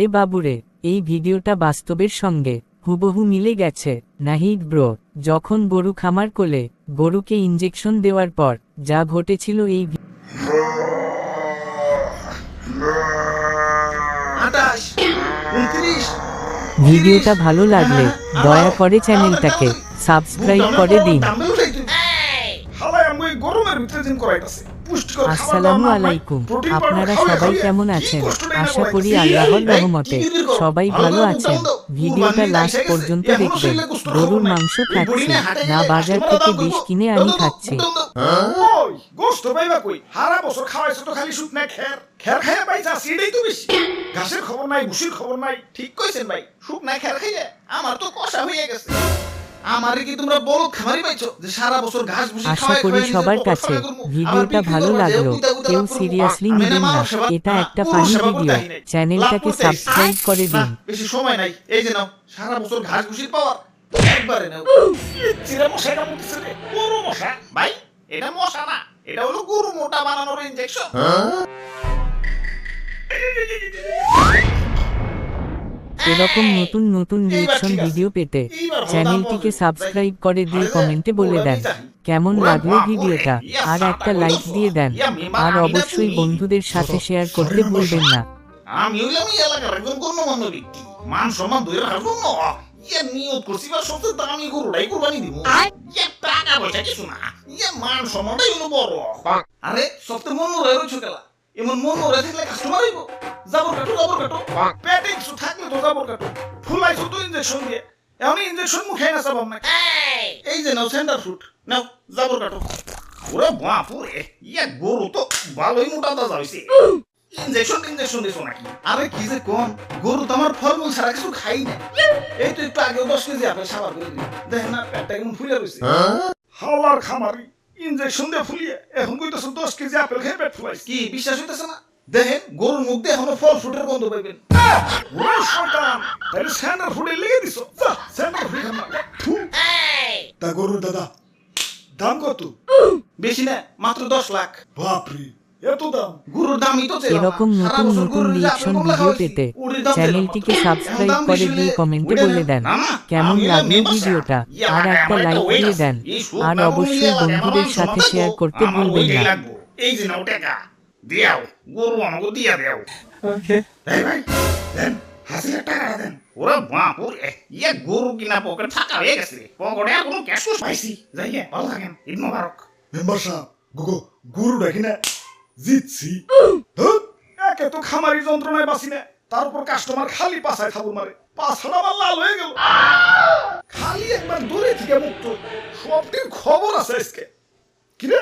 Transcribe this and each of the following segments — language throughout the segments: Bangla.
এ বাবুরে এই ভিডিওটা বাস্তবের সঙ্গে হুবহু মিলে গেছে নাহিদ ব্রো যখন গরু খামার কোলে গরুকে ইঞ্জেকশন দেওয়ার পর যা ঘটেছিল এই ভিডিওটা ভালো লাগলে দয়া করে চ্যানেলটাকে সাবস্ক্রাইব করে দিন গরমের ভিতরে দিন করাইতাছে আসসালামু আলাইকুম আপনারা সবাই কেমন আছেন আশা করি। আল্লাহর রহমতে? সবাই ভালো আছেন। ভিডিওটা লাস্ট পর্যন্ত দেখবেন গরুর না। মাংস খাচ্ছি না বাজার থেকে বিষ কিনে আমি খাচ্ছি দাও, দাও। ওই, গোশত পাইবা কই? হারা বছর খাওয়াইছো তো খালি শুকনা খের। খের খাইয়া পাইছা, সেটাই তো বেশি। ঘাসের খবর নাই ভুসির খবর নাই ঠিক কইছেন ভাই শুকনা খের খাইয়া আমার তো কষা হয়ে গেছে আমারে কি তোমরা বড় খামারি পাইছো যে সারা বছর ঘাস ভুসি আশা খাওয়াই করি খাওয়াই সবার কাছে ভিডিওটা ভালো লাগল কেউ সিরিয়াসলি নেবেন না এটা একটা ফানি ভিডিও চ্যানেলটাকে সাবস্ক্রাইব করে দিন বেশি সময় নাই এই যে নাও সারা বছর ঘাস ভুসির পাওয়ার একবারে নাও চিরা মশা কামড়তেছে রে গরু মশা ভাই এটা মশা না এটা হলো গরু মোটা বানানোর ইনজেকশন এরকম নতুন নতুন রিয়েকশন ভিডিও পেতে চ্যানেলটিকে সাবস্ক্রাইব করে দিয়ে কমেন্টে বলে দেন। কেমন লাগল ভিডিওটা? আর একটা লাইক দিয়ে দেন। আর অবশ্যই বন্ধুদের সাথে শেয়ার করতে ভুলবেন না। আমি হইলাম এই এলাকার একজন গণ্যমান্য ব্যক্তি মান সম্মান ধরে রাখার জন্য ইয়ে নিয়ত করছি বা সবচেয়ে দামি গরুটাই কোরবানি দিব। ইয়ে টাকা পয়সা কিছু না। ইয়ে মান সম্মানটাই হলো বড়। আরে সবচেয়ে মন রয়েছে এমন মন মরে থাকলে কাস্টমার আইব জাবর কাটো জাবর কাটো। পেটে কিছু থাকলে তো জাবর কাটো। ফুলাইছো তো ইনজেকশন দিয়ে। এখন ইনজেকশন মুখে না চাবাম না। এই। যে নাও সেন্টার ফ্রুট নাও জাবর কাটো। ওরে বাপুরে ইয়ে গরু তো ভালোই মোটা দাদা হইছে। ইনজেকশন ইনজেকশন দিছো নাকি? আরে কি যে কোন গরু তো আমার ফলমূল ছাড়া কিছু খাই না এই তো একটু আগে দশ কেজি আপেল সাবার করে দিই দেখেন না পেটটা কেমন ফুলে রয়েছে হাওলার খামারি। ইনজেকশন দিয়ে ফুলিয়ে এখন কইতেছ দশ কেজি আপেল খেয়ে পেট ফুলাইছে। কি বিশ্বাস হইতেছে না? দেখেন গরুর মুখ দিয়ে এখনও ফল ফ্রুটের গন্ধ পাইবেন। ওরে শয়তান! তাহলে স্যান্ডার ফুডে লেগে দিছো? যা স্যান্ডার ফুড খান না থু। তা গরুর দাদা দাম কত? বেশি না মাত্র দশ লাখ। বাপরে! এরকম নতুন নতুন রিয়েকশন ভিডিও পেতে চ্যানেলটিকে সাবস্ক্রাইব করে দিয়ে কমেন্টে বলে দেন। কেমন লাগল ভিডিওটা? আর একটা লাইক দিয়ে দেন। আর অবশ্যই বন্ধুদের সাথে শেয়ার করতে ভুলবেন না। এই যে নাও টাকা দিয়াও। গরু আমাকে দিয়া দেও। এই ভাই দেন হাসিলে টাকা দেন। ওরে বাপ ওরে ইয়ে গরু কিনা পকেট ফাঁকা হয়ে গেছে পকেটে আর কোনো ক্যাশ পাইছি। যাই গে, ভালো থাকেন। ঈদ মোবারক। মেম্বার সাহেব গো গরু ডাকি না। জিতছি। ধুৎ, একে তো খামারি যন্ত্রণায় বাঁচি না। তার উপর কাস্টমার খালি পাছায় থাবুর মারে। পাছাটা আমার লাল হয়ে গেল। খালি একবার দূরে থেকে মুক্ত সবটির খবর আছে আজকে। কিরে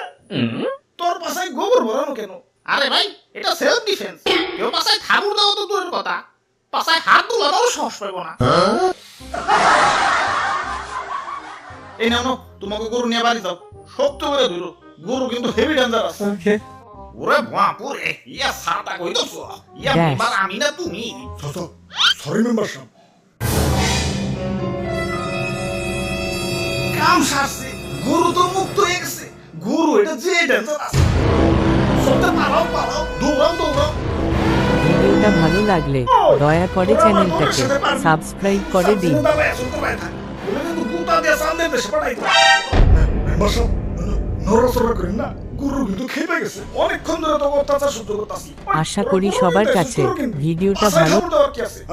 তোর পাছায় গোবর ভরানো কেন? আরে ভাই এটা সেলফ ডিফেন্স কেউ পাছায় থাবুর দেওয়া তো দূরের কথা। পাছায় হাত তোলাটাও সাহস পাবো না। এই নাও নাও, তোমাকে গরু নিয়ে বাড়ি যাও। শক্ত করে ধরো। গরু কিন্তু হেভি ডেঞ্জার আছে। ওরে বাপুরে ইয়া সাটা কইতাছ ইয়া মেম্বার আমি না তুমি? সরি মেম্বার সাহেব। কাম সারছে গরু তো মুক্ত হয়ে গেছে। গরু এটা যে ডেঞ্জার আছে। সত্যি পালাও পালাও দৌড়াও দৌড়াও। ভিডিওটা ভালো লাগলে দয়া করে চ্যানেলটাকে সাবস্ক্রাইব করে দিন। মেম্বার সাহেব নড়াচড়া করেন না। গরু কিন্তু খেপে গেছে। অনেকক্ষণ ধরে তো অত্যাচার সহ্য করতেছি। আশা করি সবার কাছে ভিডিওটা ভালো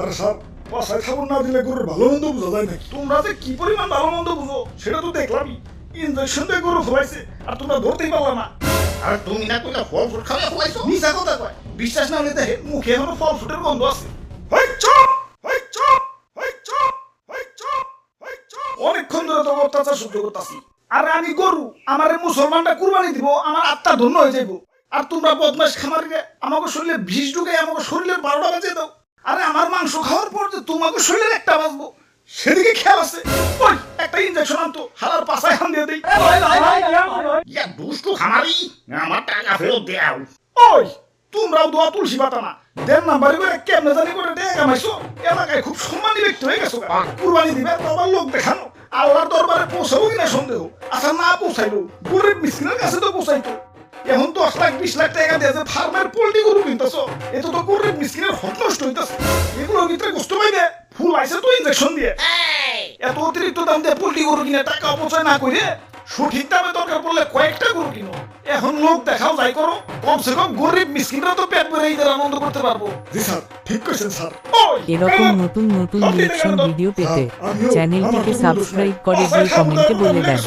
আরে সাহেব পাশায় খাবার না দিলে গরুর ভালো মন্দ বোঝা যায় নাকি? তোমরা যে কি পরিমাণ ভালো মন্দ বুঝো সেটা তো দেখলামই। ইনজেকশন দিয়ে গরু ফলাইছে আর তোমরা ধরতেই পারলা না। আর তুমি না কইলা ফল ফ্রুট খাওয়া ফলাইছো? মিছা কথা কয়। বিশ্বাস না হলে দেখে মুখে এখনও ফল ফ্রুটের গন্ধ আছে। হই চুপ! হই চুপ! হই চুপ! হই চুপ! হই চুপ! অনেকক্ষণ ধরে তো অত্যাচার সহ্য করতাছি। আরে আমি গরু আমার মুসলমানটা কুরবানি দিব আমার আত্মা ধন্য হয়ে যাইব। আর তোমরা বদমাস খামারিরে আমাকে শরীরে বিষ ঢুকে আমাকে শরীরের বারোটা বাজে দাও। আরে আমার মাংস খাওয়ার পর যে তোমাকে শরীরে একটা বাজবো সেদিকে খেয়াল আছে। ওই একটা ইনজেকশন আনতো হালার পাশায় হান দিয়ে দেই। ইয়া দুষ্টু খামারি আমার টাকা ফেরত দেও ওই। তোমরাও দোয়া তুলসী পাতা না। দেড় নাম্বারে করে কেমনে জানি করে কামাইছো এলাকায় খুব সম্মানী ব্যক্তি হয়ে গেছো। কুরবানি দিবে তো আবার লোক দেখানো। আল্লাহর দরবারে পৌঁছাবো কিনা সন্দেহ? আচ্ছা না পৌঁছাইলো। গরিব মিসকিনের কাছে তো পৌঁছাইতো। এখন দশ লাখ বিশ লাখ টাকা দিয়ে যে ফার্মের পোল্ট্রি গরু কিনতেছ এত তো গরিব মিসকিনের হক নষ্ট হইতেছে। এগুলোর ভিতরে গোস্ত পাইবে ফুল আইছে তো ইনজেকশন দিয়ে। এত অতিরিক্ত দাম দিয়ে পোল্ট্রি গরু কিনে টাকা অপচয় না করে সঠিক দামে দরকার পড়লে কয়েকটা গরু কিনো। এখন লোক দেখাও যাই করো কমসে কম গরিব মিসকিনরা তো পেট ভরে ঈদের আনন্দ করতে পারব। জি স্যার ঠিক কইছেন স্যার। এরকম নতুন নতুন রিয়েকশন ভিডিও পেতে চ্যানেলটিকে সাবস্ক্রাইব করে দিয়ে কমেন্টে বলে দেন।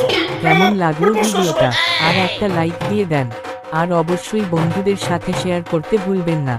কেমন লাগল ভিডিওটা? আর একটা লাইক দিয়ে দেন। আর অবশ্যই বন্ধুদের সাথে শেয়ার করতে ভুলবেন না।